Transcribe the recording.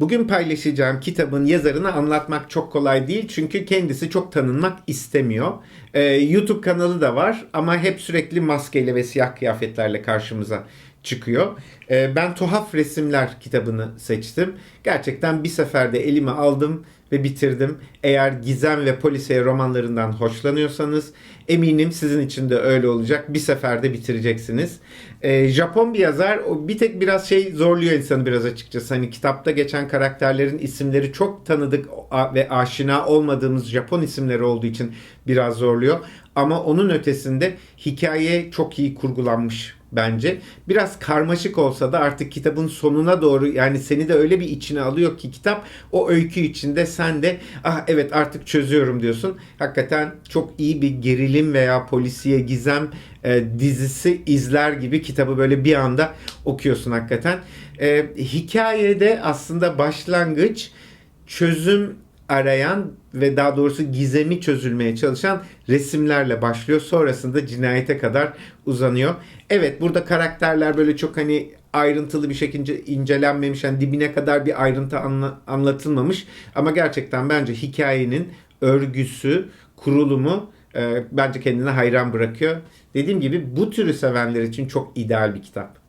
Bugün paylaşacağım kitabın yazarını anlatmak çok kolay değil çünkü kendisi çok tanınmak istemiyor. Ee, YouTube kanalı da var ama hep sürekli maskeyle ve siyah kıyafetlerle karşımıza çıkıyor. Ee, ben Tuhaf Resimler kitabını seçtim. Gerçekten bir seferde elime aldım ve bitirdim. Eğer gizem ve polisiye romanlarından hoşlanıyorsanız eminim sizin için de öyle olacak. Bir seferde bitireceksiniz. Ee, Japon bir yazar. O bir tek biraz şey zorluyor insanı biraz açıkçası. Hani kitapta geçen karakterlerin isimleri çok tanıdık ve aşina olmadığımız Japon isimleri olduğu için biraz zorluyor. Ama onun ötesinde hikaye çok iyi kurgulanmış bence. Biraz karmaşık olsa da artık kitabın sonuna doğru yani seni de öyle bir içine alıyor ki kitap o öykü içinde sen de ah evet artık çözüyorum diyorsun. Hakikaten çok iyi bir gerilim veya polisiye gizem e, dizisi izler gibi kitabı böyle bir anda okuyorsun hakikaten. E, hikayede aslında başlangıç çözüm arayan ve daha doğrusu gizemi çözülmeye çalışan resimlerle başlıyor. Sonrasında cinayete kadar uzanıyor. Evet burada karakterler böyle çok hani ayrıntılı bir şekilde incelenmemiş. Yani dibine kadar bir ayrıntı anla- anlatılmamış. Ama gerçekten bence hikayenin örgüsü, kurulumu e, bence kendine hayran bırakıyor. Dediğim gibi bu türü sevenler için çok ideal bir kitap.